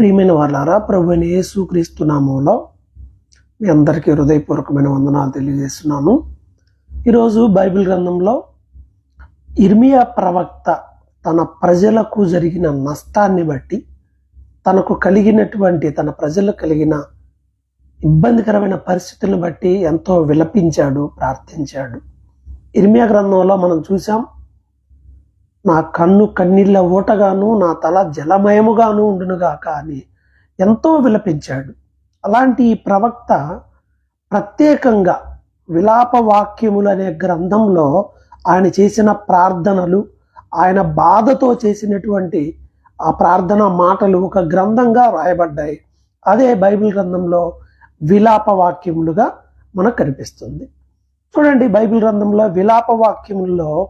ప్రియమైన వాళ్ళారా ప్రభు యేసుక్రీస్తు నామంలో మీ అందరికీ హృదయపూర్వకమైన వందనాలు తెలియజేస్తున్నాను. ఈరోజు బైబిల్ గ్రంథంలో ఇర్మియా ప్రవక్త తన ప్రజలకు జరిగిన నష్టాన్ని బట్టి తనకు కలిగినటువంటి తన ప్రజలకు కలిగిన ఇబ్బందికరమైన పరిస్థితులను బట్టి ఎంతో విలపించాడు ప్రార్థించాడు. ఇర్మియా గ్రంథంలో మనం చూసాం నా కన్ను కన్నీళ్ళ ఊటగాను నా తల జలమయముగాను ఉండునుగాక అని ఎంతో విలపించాడు. అలాంటి ఈ ప్రవక్త ప్రత్యేకంగా విలాప వాక్యములు అనే గ్రంథంలో ఆయన చేసిన ప్రార్థనలు ఆయన బాధతో చేసినటువంటి ఆ ప్రార్థన మాటలు ఒక గ్రంథంగా రాయబడ్డాయి. అదే బైబిల్ గ్రంథంలో విలాప వాక్యములుగా మనకు కనిపిస్తుంది. చూడండి బైబిల్ గ్రంథంలో విలాప వాక్యములలో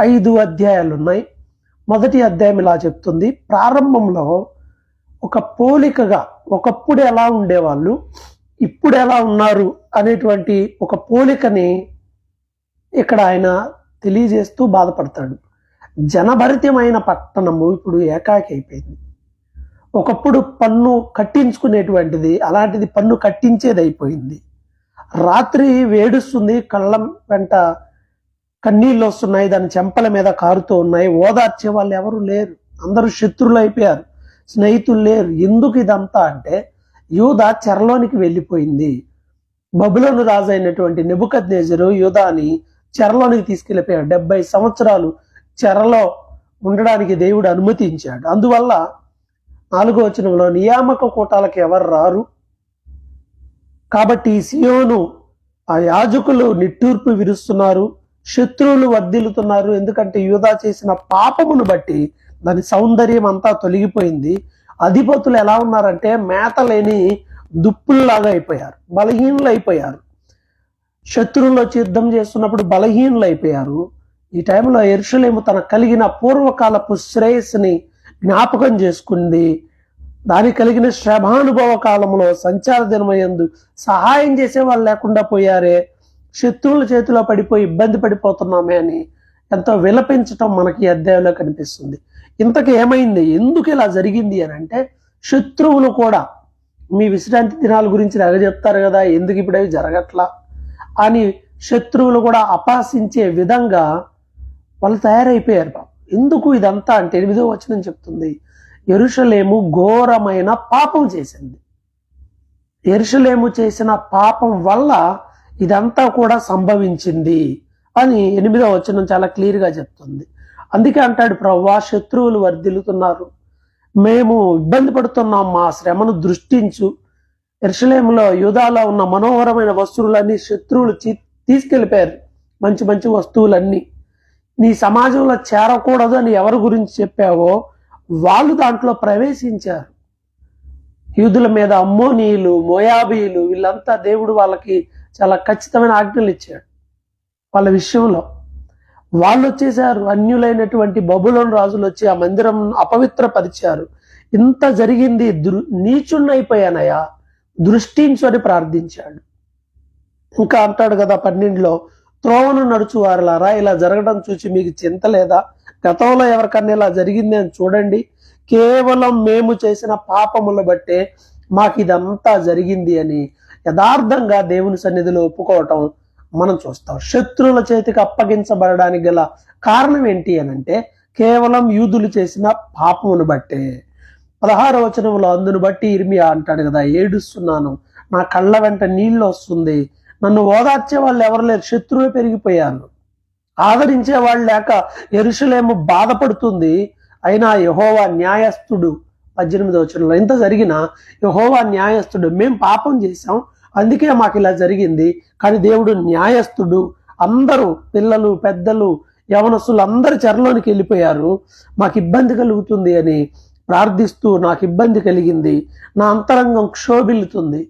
ఐదు అధ్యాయాలు ఉన్నాయి మొదటి అధ్యాయం ఇలా చెప్తుంది. ప్రారంభంలో ఒక పోలికగా ఒకప్పుడు ఎలా ఉండేవాళ్ళు ఇప్పుడు ఎలా ఉన్నారు అనేటువంటి ఒక పోలికని ఇక్కడ ఆయన తెలియజేస్తూ బాధపడతాడు. జనభరితమైన పట్టణము ఇప్పుడు ఏకాకి అయిపోయింది. ఒకప్పుడు పన్ను కట్టించుకునేటువంటిది అలాంటిది పన్ను కట్టించేది అయిపోయింది రాత్రి వేడుస్తుంది కళ్ళం వెంట కన్నీళ్ళు వస్తున్నాయి దాని చెంపల మీద కారుతూ ఉన్నాయి. ఓదార్చే వాళ్ళు ఎవరు లేరు. అందరూ శత్రులు అయిపోయారు. స్నేహితులు లేరు. ఎందుకు ఇదంతా అంటే యూదా చెరలోనికి వెళ్ళిపోయింది. బబులోను రాజు అయినటువంటి నిబుకత్ నేజరు యూదాని చెరలోనికి తీసుకెళ్ళిపోయాడు. డెబ్బై సంవత్సరాలు చెరలో ఉండడానికి దేవుడు అనుమతించాడు. అందువల్ల నాలుగో వచనంలో నియామక కూటాలకు ఎవరు రారు? కాబట్టి సియోను ఆ యాజకులు నిట్టూర్పు విరుస్తున్నారు. శత్రువులు వర్ధిల్లుతున్నారు. ఎందుకంటే యూదా చేసిన పాపమును బట్టి దాని సౌందర్యం అంతా తొలగిపోయింది. అధిపతులు ఎలా ఉన్నారంటే మేత లేని దుప్పుల్లాగా అయిపోయారు. బలహీనులు అయిపోయారు. శత్రువులు వచ్చి యుద్ధం చేస్తున్నప్పుడు బలహీనులు అయిపోయారు. ఈ టైంలో ఎరుషులేము తన కలిగిన పూర్వకాలపు శ్రేయస్సుని జ్ఞాపకం చేసుకుంది. దానికి కలిగిన శ్రమానుభవ కాలంలో సంచార దినమయందు సహాయం చేసే వాళ్ళు లేకుండా పోయారే. శత్రువుల చేతిలో పడిపోయి ఇబ్బంది పడిపోతున్నామే అని ఎంతో విలపించటం మనకి అధ్యాయంలో కనిపిస్తుంది. ఇంతకు ఏమైంది? ఎందుకు ఇలా జరిగింది అని అంటే శత్రువులు కూడా మీ విశ్రాంతి దినాల గురించి రగ చెప్తారు కదా ఎందుకు ఇప్పుడు అవి జరగట్లా అని శత్రువులు కూడా అపాసించే విధంగా వాళ్ళు తయారైపోయారు పాపం. ఎందుకు ఇదంతా అంటే ఎనిమిదో వచనం చెప్తుంది. ఎరుషలేము ఘోరమైన పాపం చేసింది. ఎరుషలేము చేసిన పాపం వల్ల ఇదంతా కూడా సంభవించింది అని ఎనిమిదో వచనం చాలా క్లియర్గా చెప్తుంది. అందుకే అంటాడు ప్రవ్వా శత్రువులు వర్ధిల్లుతున్నారు. మేము ఇబ్బంది పడుతున్నాం. మా శ్రమను దృష్టించు. ఎర్షలేములో యూదాలో ఉన్న మనోహరమైన వస్తువులన్నీ శత్రువులు చీ- తీసుకెళ్ళిపోయారు. మంచి మంచి వస్తువులన్నీ. నీ సమాజంలో చేరకూడదు అని ఎవరి గురించి చెప్పావో వాళ్ళు దాంట్లో ప్రవేశించారు. యూదుల మీద అమ్మోనీయులు మోయాబీలు వీళ్ళంతా దేవుడు వాళ్ళకి చాలా ఖచ్చితమైన ఆజ్ఞలు ఇచ్చాడు. వాళ్ళ విషయంలో వాళ్ళు వచ్చేసారు అన్యులైనటువంటి బబులోన్ రాజులు వచ్చి ఆ మందిరం అపవిత్రపరిచారు. ఇంత జరిగింది దృ నీచున్నైపోయానయా దృష్టించు అని ప్రార్థించాడు. ఇంకా అంటాడు కదా పన్నెండులో త్రోవను నడుచువారులారా ఇలా జరగడం చూసి మీకు చింత లేదా? గతంలో ఎవరికన్నా ఇలా జరిగింది అని చూడండి. కేవలం మేము చేసిన పాపముల బట్టే మాకు ఇదంతా జరిగింది అని యథార్థంగా దేవుని సన్నిధిలో ఒప్పుకోవటం మనం చూస్తాం. శత్రువుల చేతికి అప్పగించబడడానికి గల కారణం ఏంటి అని అంటే కేవలం యూదులు చేసిన పాపమును బట్టే. పదహార వచనంలో అందును బట్టి ఇర్మియా అంటాడు కదా ఏడుస్తున్నాను నా కళ్ళ వెంట నీళ్ళు వస్తుంది నన్ను ఓదార్చే వాళ్ళు ఎవరు లేరు శత్రువే పెరిగిపోయారు ఆదరించే వాళ్ళు లేక ఎరుషులేమో బాధపడుతుంది అయినా యహోవా న్యాయస్థుడు పద్దెనిమిది వచనంలో ఇంత జరిగినా యహోవా న్యాయస్థుడు మేము పాపం చేశాం అందుకే మాకు ఇలా జరిగింది. కానీ దేవుడు న్యాయస్థుడు అందరూ పిల్లలు పెద్దలు యవనస్తులు అందరు చెరలోనికి వెళ్ళిపోయారు. మాకు ఇబ్బంది కలుగుతుంది అని ప్రార్థిస్తూ నాకు ఇబ్బంది కలిగింది. నా అంతరంగం క్షోభిల్లుతుంది.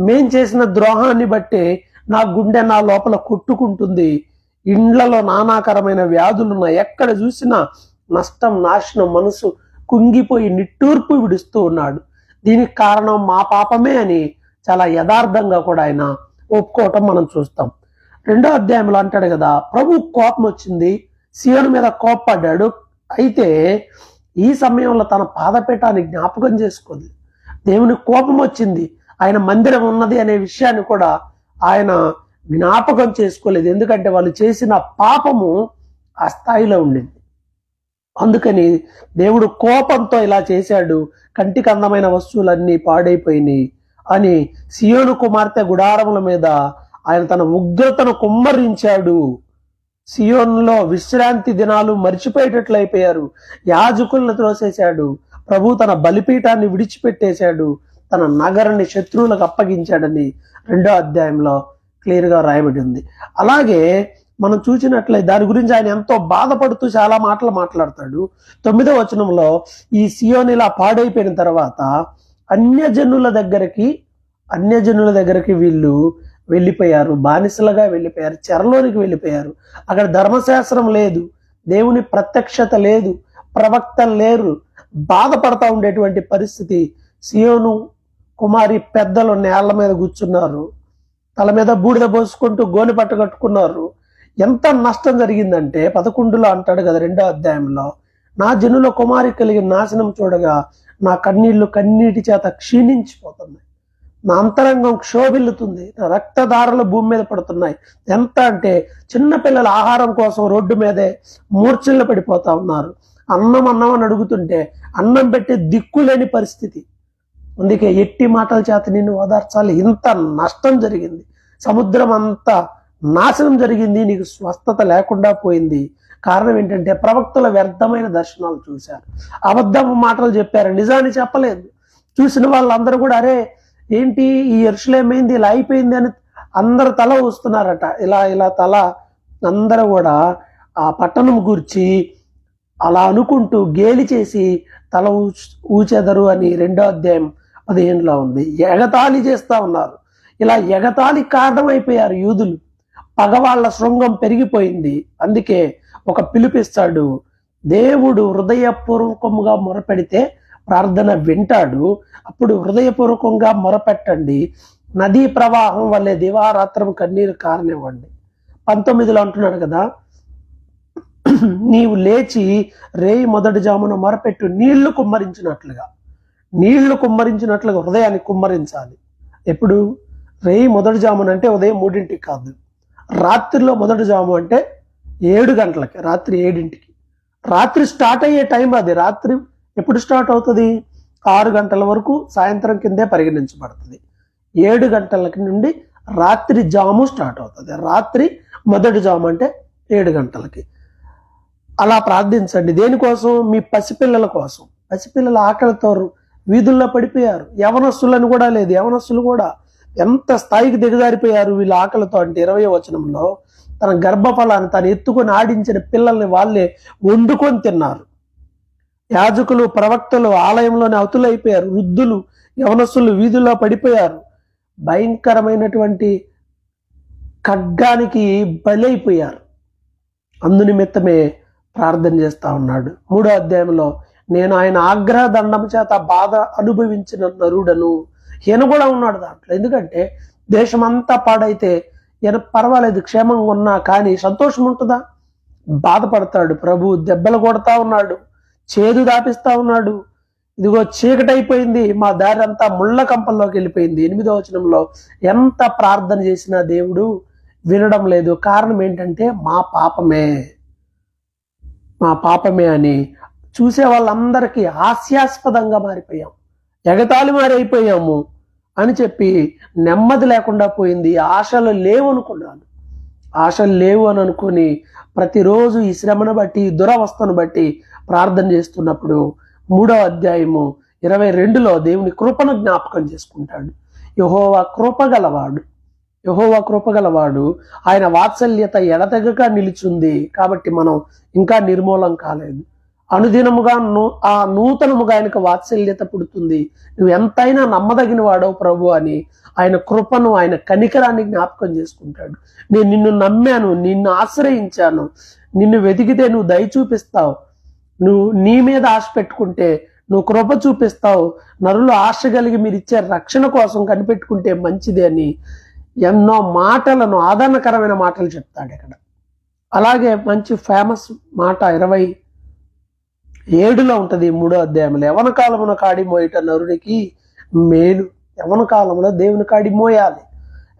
మేం చేసిన ద్రోహాన్ని బట్టే నా గుండె నా లోపల కొట్టుకుంటుంది. ఇండ్లలో నానాకరమైన వ్యాధులున్నాయి. ఎక్కడ చూసినా నష్టం నాశనం మనసు కుంగిపోయి నిట్టూర్పు విడుస్తూ ఉన్నాడు. దీనికి కారణం మా పాపమే అని చాలా యథార్థంగా కూడా ఆయన ఒప్పుకోవటం మనం చూస్తాం. రెండో అధ్యాయంలో అంటాడు కదా ప్రభు కోపం వచ్చింది సియోను మీద కోప్పడ్డాడు. అయితే ఈ సమయంలో తన పాదపీఠాన్ని జ్ఞాపకం చేసుకోదు దేవుని కోపం వచ్చింది ఆయన మందిరం ఉన్నది అనే విషయాన్ని కూడా ఆయన జ్ఞాపకం చేసుకోలేదు. ఎందుకంటే వాళ్ళు చేసిన పాపము ఆ స్థాయిలో ఉండింది. అందుకని దేవుడు కోపంతో ఇలా చేశాడు. కంటికి అందమైన వస్తువులన్నీ పాడైపోయినాయి. అని సియోను కుమార్తె గుడారముల మీద ఆయన తన ఉగ్రతను కుమ్మరించాడు. సియోన్లో విశ్రాంతి దినాలు మర్చిపోయేటట్లు అయిపోయారు. యాజకులను త్రోసేశాడు. ప్రభు తన బలిపీఠాన్ని విడిచిపెట్టేశాడు. తన నగరాన్ని శత్రువులకు అప్పగించాడని రెండో అధ్యాయంలో క్లియర్గా రాయబడి ఉంది. అలాగే మనం చూసినట్లయితే దాని గురించి ఆయన ఎంతో బాధపడుతూ చాలా మాటలు మాట్లాడతాడు. తొమ్మిదో వచనంలో ఈ సియోన్ ఇలా పాడైపోయిన తర్వాత అన్యజనుల దగ్గరికి అన్యజనుల దగ్గరికి వీళ్ళు వెళ్ళిపోయారు. బానిసలుగా వెళ్ళిపోయారు. చెరలోనికి వెళ్ళిపోయారు. అక్కడ ధర్మశాస్త్రం లేదు. దేవుని ప్రత్యక్షత లేదు. ప్రవక్త లేరు. బాధపడతా ఉండేటువంటి పరిస్థితి. సియోను కుమారి పెద్దలు నేళ్ళ మీద కూర్చున్నారు. తల మీద బూడిద పోసుకుంటూ గోని పట్ట కట్టుకున్నారు. ఎంత నష్టం జరిగిందంటే పదకొండులో అంటాడు కదా రెండో అధ్యాయంలో నా జనుల కుమారి కలిగిన నాశనం చూడగా నా కన్నీళ్ళు కన్నీటి చేత క్షీణించిపోతున్నాయి. నా అంతరంగం క్షోభిల్లుతుంది నా రక్తధారలు భూమి మీద పడుతున్నాయి. ఎంత అంటే చిన్నపిల్లల ఆహారం కోసం రోడ్డు మీదే మూర్ఛల్లో పడిపోతా ఉన్నారు. అన్నం అన్నం అని అడుగుతుంటే అన్నం పెట్టే దిక్కులేని పరిస్థితి. అందుకే ఎట్టి మాటల చేత నిన్ను ఓదార్చాలి. ఇంత నష్టం జరిగింది. సముద్రం అంతా నాశనం జరిగింది నీకు స్వస్థత లేకుండా పోయింది. కారణం ఏంటంటే ప్రవక్తల వ్యర్థమైన దర్శనాలు చూశారు. అబద్ధం మాటలు చెప్పారు. నిజాన్ని చెప్పలేదు. చూసిన వాళ్ళందరూ కూడా అరే ఏంటి ఈ ఎరుసలేమైంది ఇలా అయిపోయింది అని అందరు తల వస్తున్నారట ఇలా ఇలా తల. అందరూ కూడా ఆ పట్టణం గురించి అలా అనుకుంటూ గేలి చేసి తల ఊచెదరు అని రెండో అధ్యాయం పదిహేనులో ఉంది. ఎగతాళి చేస్తా ఉన్నారు. ఇలా ఎగతాళి కారణమైపోయారు యూదులు. పగవాళ్ళ శృంగం పెరిగిపోయింది. అందుకే ఒక పిలిపిస్తాడు దేవుడు హృదయపూర్వకముగా మొరపెడితే ప్రార్థన వింటాడు. అప్పుడు హృదయపూర్వకంగా మొరపెట్టండి. నదీ ప్రవాహం వల్లే దివారాత్రం కన్నీరు కారనివ్వండి. పంతొమ్మిదిలో అంటున్నాడు కదా నీవు లేచి రేయి మొదటి జామున మొరపెట్టు నీళ్ళు కుమ్మరించినట్లుగా. నీళ్ళు కుమ్మరించినట్లుగా హృదయాన్ని కుమ్మరించాలి. ఎప్పుడు? రేయి మొదటి జామున అంటే ఉదయం మూడింటికి కాదు. రాత్రిలో మొదటి జాము అంటే ఏడు గంటలకి రాత్రి ఏడింటికి. రాత్రి స్టార్ట్ అయ్యే టైం అది. రాత్రి ఎప్పుడు స్టార్ట్ అవుతుంది? ఆరు గంటల వరకు సాయంత్రం కిందే పరిగణించబడుతుంది. ఏడు గంటలకి నుండి రాత్రి జాము స్టార్ట్ అవుతుంది. రాత్రి మొదటి జాము అంటే ఏడు గంటలకి. అలా ప్రార్థించండి. దేనికోసం? మీ పసిపిల్లల కోసం. పసిపిల్లల ఆకలితో వీధుల్లో పడిపోయారు. యవనస్తులను కూడా లేదు. యవనస్తులు కూడా ఎంత స్థాయికి దిగజారిపోయారు వీళ్ళ ఆకలితో అంటే ఇరవై వచనంలో తన గర్భఫలాన్ని తను ఎత్తుకొని ఆడించిన పిల్లల్ని వాళ్ళే వండుకొని తిన్నారు. యాజకులు ప్రవక్తలు ఆలయంలోనే అవతులైపోయారు వృద్ధులు యవనస్సులు వీధుల్లో పడిపోయారు. భయంకరమైనటువంటి ఖడ్గానికి బలైపోయారు. అందునిమిత్తమే ప్రార్థన చేస్తా ఉన్నాడు. మూడో అధ్యాయంలో నేను ఆయన ఆగ్రహ దండం చేత బాధ అనుభవించిన నరుడను ఈయన కూడా ఉన్నాడు దాంట్లో. ఎందుకంటే దేశమంతా పాడైతే ఈయన పర్వాలేదు క్షేమంగా ఉన్నా కానీ సంతోషం ఉంటుందా? బాధపడతాడు ప్రభు దెబ్బలు కొడతా ఉన్నాడు చేదు దాపిస్తా ఉన్నాడు. ఇదిగో చీకటైపోయింది మా దారి అంతా ముళ్ళ కంపల్లోకి వెళ్ళిపోయింది. ఎనిమిదో వచనంలో ఎంత ప్రార్థన చేసినా దేవుడు వినడం లేదు. కారణం ఏంటంటే మా పాపమే. మా పాపమే అని చూసే వాళ్ళందరికీ హాస్యాస్పదంగా మారిపోయాం. ఎగతాళి మారైపోయాము అని చెప్పి నెమ్మది లేకుండా పోయింది. ఆశలు లేవు అనుకున్నాను. ఆశలు లేవు అని అనుకుని ప్రతిరోజు ఈ శ్రమను బట్టి దురవస్థను బట్టి ప్రార్థన చేస్తున్నప్పుడు మూడో అధ్యాయము ఇరవై రెండులో దేవుని కృపను జ్ఞాపకం చేసుకుంటాడు. యహోవా కృపగలవాడు. యహోవా కృపగలవాడు. ఆయన వాత్సల్యత ఎడతెగక నిలిచింది. కాబట్టి మనం ఇంకా నిర్మూలం కాలేదు. అనుదినముగా నూ ఆ నూతనముగా ఆయనకు వాత్సల్యత పుడుతుంది. నువ్వు ఎంతైనా నమ్మదగిన వాడవు ప్రభు అని ఆయన కృపను ఆయన కనికరాన్ని జ్ఞాపకం చేసుకుంటాడు. నేను నిన్ను నమ్మాను నిన్ను ఆశ్రయించాను. నిన్ను వెతికితే నువ్వు దయ చూపిస్తావు. నువ్వు నీ మీద ఆశ పెట్టుకుంటే నువ్వు కృప చూపిస్తావు. నరులు ఆశ కలిగి మీరు ఇచ్చే రక్షణ కోసం కనిపెట్టుకుంటే మంచిది అని ఎన్నో మాటలను ఆదరణకరమైన మాటలు చెప్తాడు ఇక్కడ. అలాగే మంచి ఫేమస్ మాట ఇరవై ఏడులో ఉంటది మూడో అధ్యాయంలో యవన కాలమున కాడి మోయట నరునికి మేలు. యవన కాలంలో దేవుని కాడి మోయాలి.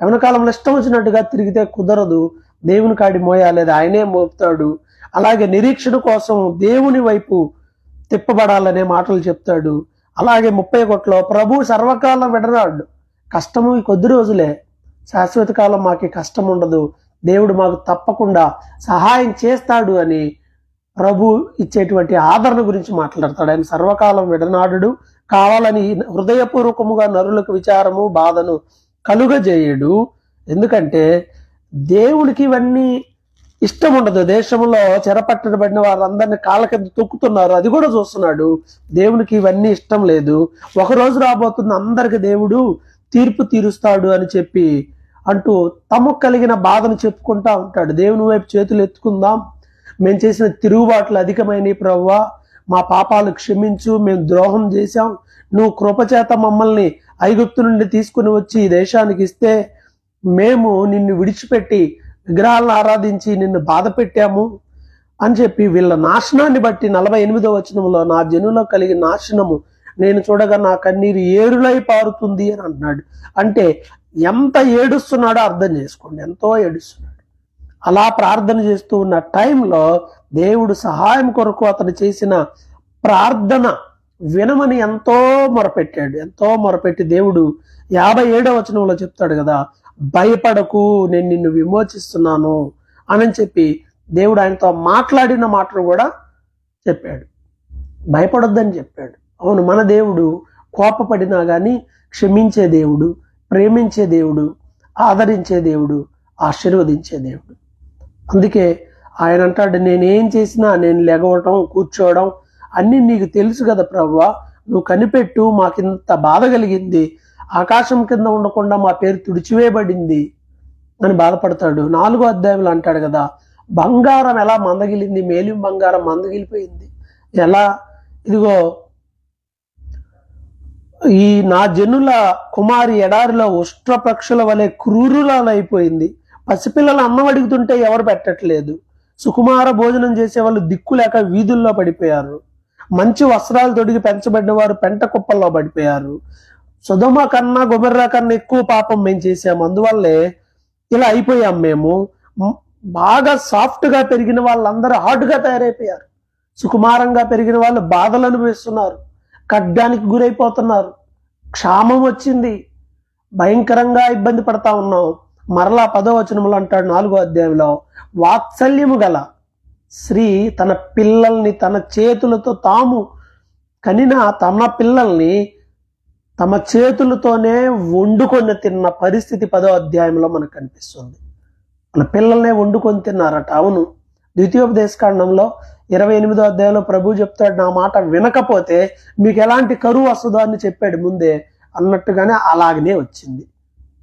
యవన కాలంలో ఇష్టం వచ్చినట్టుగా తిరిగితే కుదరదు. దేవుని కాడి మోయాలి అది ఆయనే మోపుతాడు. అలాగే నిరీక్షణ కోసం దేవుని వైపు తిప్పబడాలనే మాటలు చెప్తాడు. అలాగే ముప్పై ఒకటిలో ప్రభు సర్వకాలం విడనాడు కష్టము ఈ కొద్ది రోజులే. శాశ్వత కాలం మాకు కష్టం ఉండదు. దేవుడు మాకు తప్పకుండా సహాయం చేస్తాడు అని ప్రభు ఇచ్చేటువంటి ఆదరణ గురించి మాట్లాడతాడు. ఆయన సర్వకాలం విడనాడు కావాలని హృదయపూర్వకముగా నరులకు విచారము బాధను కలుగజేయడు. ఎందుకంటే దేవుడికి ఇవన్నీ ఇష్టం ఉండదు. దేశంలో చెరపట్టబడిన వారందరిని కాళ్ళ కింద తొక్కుతున్నారు. అది కూడా చూస్తున్నాడు. దేవునికి ఇవన్నీ ఇష్టం లేదు. ఒకరోజు రాబోతుంది రాబోతున్న అందరికి దేవుడు తీర్పు తీరుస్తాడు అని చెప్పి అంటూ తమకు కలిగిన బాధను చెప్పుకుంటా ఉంటాడు. దేవుని వైపు చేతులు ఎత్తుకుందాం. మేము చేసిన తిరుగుబాట్లు అధికమైనవి ప్రవ్వా. మా పాపాలు క్షమించు మేము ద్రోహం చేశాం. నువ్వు కృపచేత మమ్మల్ని ఐగుప్తు నుండి తీసుకుని వచ్చి ఈ దేశానికి ఇస్తే మేము నిన్ను విడిచిపెట్టి విగ్రహాలను ఆరాధించి నిన్ను బాధ పెట్టాము అని చెప్పి వీళ్ళ నాశనాన్ని బట్టి నలభై ఎనిమిదో వచనంలో నా జనులో కలిగిన నాశనము నేను చూడగా నా కన్నీరు ఏరులై పారుతుంది అని అంటున్నాడు. అంటే ఎంత ఏడుస్తున్నాడో అర్థం చేసుకోండి. ఎంతో ఏడుస్తున్నాడు. అలా ప్రార్థన చేస్తూ ఉన్న టైంలో దేవుడు సహాయం కొరకు అతను చేసిన ప్రార్థన వినమని ఎంతో మొరపెట్టాడు. ఎంతో మొరపెట్టి దేవుడు యాభై ఏడవ వచనంలో చెప్తాడు కదా భయపడకు నేను నిన్ను విమోచిస్తున్నాను అని చెప్పి దేవుడు ఆయనతో మాట్లాడిన మాటలు కూడా చెప్పాడు. భయపడొద్దని చెప్పాడు. అవును మన దేవుడు కోపపడినా కానీ క్షమించే దేవుడు ప్రేమించే దేవుడు ఆదరించే దేవుడు ఆశీర్వదించే దేవుడు. అందుకే ఆయన అంటాడు నేనేం చేసినా నేను లెగవటం కూర్చోవడం అన్నీ నీకు తెలుసు కదా ప్రవ్వా నువ్వు కనిపెట్టు మాకింత బాధ కలిగింది. ఆకాశం కింద ఉండకుండా మా పేరు తుడిచివేయబడింది. అని బాధపడతాడు. నాలుగో అధ్యాయంలో అంటాడు కదా బంగారం ఎలా మందగిలింది? మేలిం బంగారం మందగిలిపోయింది. ఎలా? ఇదిగో ఈ నా జనుల కుమారి ఎడారిలో ఉష్ట్ర పక్షుల వలె క్రూరులైపోయింది పసిపిల్లలు అన్నం అడుగుతుంటే ఎవరు పెట్టట్లేదు. సుకుమార భోజనం చేసే వాళ్ళు దిక్కు లేక వీధుల్లో పడిపోయారు. మంచి వస్త్రాలు తొడిగి పెంచబడిన వారు పెంట కుప్పల్లో పడిపోయారు. సుధమ కన్నా గుబర్రా కన్నా ఎక్కువ పాపం మేము చేసాము అందువల్లే ఇలా అయిపోయాం మేము. బాగా సాఫ్ట్గా పెరిగిన వాళ్ళందరూ హార్డ్గా తయారైపోయారు. సుకుమారంగా పెరిగిన వాళ్ళు బాధలు అనుభవిస్తున్నారు. ఖడ్గానికి గురైపోతున్నారు. క్షామం వచ్చింది. భయంకరంగా ఇబ్బంది పడతా ఉన్నాం. మరలా పదవచనములు అంటాడు నాలుగో అధ్యాయంలో వాత్సల్యము గల స్త్రీ తన పిల్లల్ని తన చేతులతో తాము కనిన తమ పిల్లల్ని తమ చేతులతోనే వండుకొని తిన్న పరిస్థితి పదో అధ్యాయంలో మనకు కనిపిస్తుంది. మన పిల్లల్నే వండుకొని తిన్నారట. అవును. ద్వితీయోపదేశకాండంలో ఇరవై ఎనిమిదో అధ్యాయంలో ప్రభు చెప్తాడు నా మాట వినకపోతే మీకు ఎలాంటి కరువు వస్తుందో అని చెప్పాడు ముందే అన్నట్టుగానే అలాగనే వచ్చింది.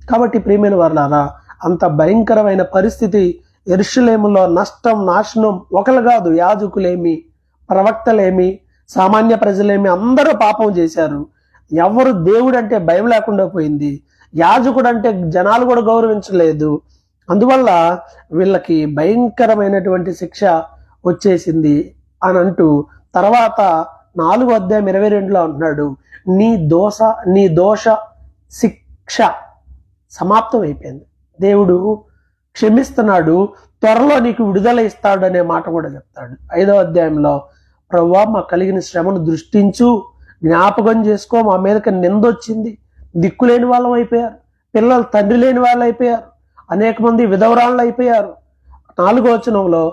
కాబట్టి ప్రియమైన వర్లారా అంత భయంకరమైన పరిస్థితి ఎరుషులేములో నష్టం నాశనం ఒకరు కాదు యాజకులేమి ప్రవక్తలేమి సామాన్య ప్రజలేమి అందరూ పాపం చేశారు. ఎవరు దేవుడు అంటే భయం లేకుండా పోయింది. యాజకుడు అంటే జనాలు కూడా గౌరవించలేదు. అందువల్ల వీళ్ళకి భయంకరమైనటువంటి శిక్ష వచ్చేసింది అని అంటూ తర్వాత నాలుగు అధ్యాయం ఇరవై రెండులో అంటున్నాడు నీ దోష నీ దోష శిక్ష సమాప్తం అయిపోయింది దేవుడు క్షమిస్తున్నాడు త్వరలో నీకు విడుదల ఇస్తాడు అనే మాట కూడా చెప్తాడు. ఐదవ అధ్యాయంలో ప్రవ్వా మా కలిగిన శ్రమను దృష్టించు జ్ఞాపకం చేసుకో మా మీదకి నిందొచ్చింది దిక్కు లేని వాళ్ళం అయిపోయారు పిల్లలు తండ్రి లేని వాళ్ళు అయిపోయారు అనేక మంది విధవరాళ్ళు అయిపోయారు. నాలుగో వచనంలో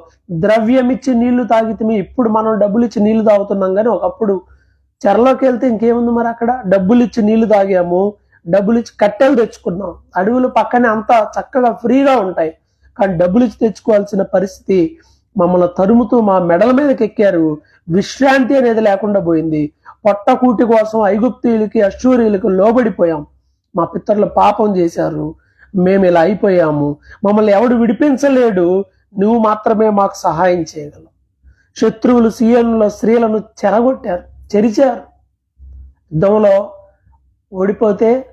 ద్రవ్యం ఇచ్చి నీళ్ళు తాగితే ఇప్పుడు మనం డబ్బులు ఇచ్చి నీళ్ళు తాగుతున్నాం. కానీ ఒకప్పుడు చెరలోకి వెళ్తే ఇంకేముంది మరి అక్కడ? డబ్బులు ఇచ్చి నీళ్ళు తాగాము డబ్బులు ఇచ్చి కట్టెలు తెచ్చుకున్నాం. అడవులు పక్కనే అంతా చక్కగా ఫ్రీగా ఉంటాయి. కానీ డబ్బులు ఇచ్చి తెచ్చుకోవాల్సిన పరిస్థితి మమ్మల్ని తరుముతూ మా మెడల మీదకి ఎక్కారు. విశ్రాంతి అనేది లేకుండా పోయింది. పొట్టకూటి కోసం ఐగుప్తీయులకి అశ్చూరియులకు లోబడిపోయాం. మా పితరులు పాపం చేశారు. మేము ఇలా అయిపోయాము. మమ్మల్ని ఎవడు విడిపించలేడు. నువ్వు మాత్రమే మాకు సహాయం చేయగలవు. శత్రువులు సీఎంలో స్త్రీలను చెరగొట్టారు చెరిచారు. యుద్ధంలో ఓడిపోతే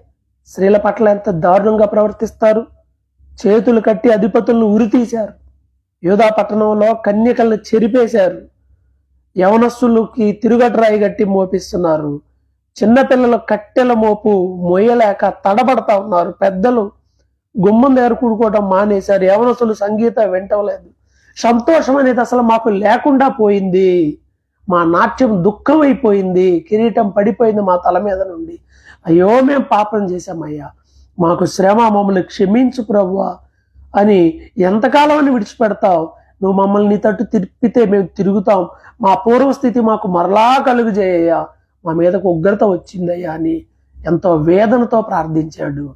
స్త్రీల పట్ల ఎంత దారుణంగా ప్రవర్తిస్తారు? చేతులు కట్టి అధిపతులను ఉరితీశారు. యోధా పట్టణంలో కన్యకలను చెరిపేశారు. యవనస్సులకి తిరుగట్రాయి గట్టి మోపిస్తున్నారు. చిన్నపిల్లలు కట్టెల మోపు మొయ్యలేక తడబడతా ఉన్నారు. పెద్దలు గుమ్మం దగ్గర కూడుకోవడం మానేశారు. యవనస్సులు సంగీతం వింటవలేదు. సంతోషం అనేది అసలు మాకు లేకుండా పోయింది. మా నాట్యం దుఃఖం అయిపోయింది కిరీటం పడిపోయింది మా తల మీద నుండి. అయ్యో మేము పాపం చేశామయ్యా. మాకు శ్రమ మమ్మల్ని క్షమించు ప్రభువా. అని ఎంతకాలం అని విడిచిపెడతావు? నువ్వు మమ్మల్ని నీ తట్టు తిప్పితే మేము తిరుగుతాం. మా పూర్వస్థితి మాకు మరలా కలుగు చేయ్యా మా మీదకు ఉగ్రత వచ్చిందయ్యా అని ఎంతో వేదనతో ప్రార్థించాడు.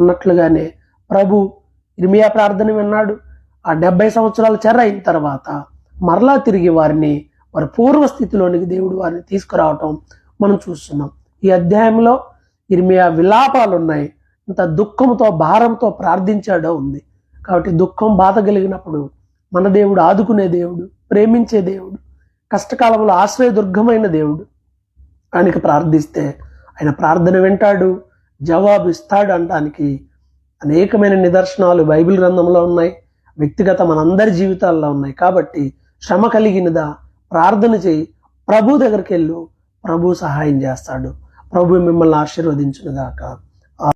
అన్నట్లుగానే ప్రభు ఇర్మియా ప్రార్థన విన్నాడు. ఆ డెబ్బై సంవత్సరాల చెర అయిన తర్వాత మరలా తిరిగి వారిని వారి పూర్వస్థితిలోనికి దేవుడు వారిని తీసుకురావటం మనం చూస్తున్నాం. ఈ అధ్యాయంలో ఇర్మియా విలాపాలు ఉన్నాయి ఇంత దుఃఖంతో భారంతో ప్రార్థించాడో ఉంది. కాబట్టి దుఃఖం బాధ కలిగినప్పుడు మన దేవుడు ఆదుకునే దేవుడు ప్రేమించే దేవుడు కష్టకాలంలో ఆశ్రయదుర్గమైన దేవుడు. ఆయనకి ప్రార్థిస్తే ఆయన ప్రార్థన వింటాడు జవాబు ఇస్తాడు అనడానికి అనేకమైన నిదర్శనాలు బైబిల్ గ్రంథంలో ఉన్నాయి వ్యక్తిగత మనందరి జీవితాల్లో ఉన్నాయి. కాబట్టి శ్రమ కలిగినదా ప్రార్థన చేయి ప్రభు దగ్గరికి వెళ్ళు ప్రభు సహాయం చేస్తాడు. ప్రభు మిమ్మల్ని ఆశీర్వదించునుగాక.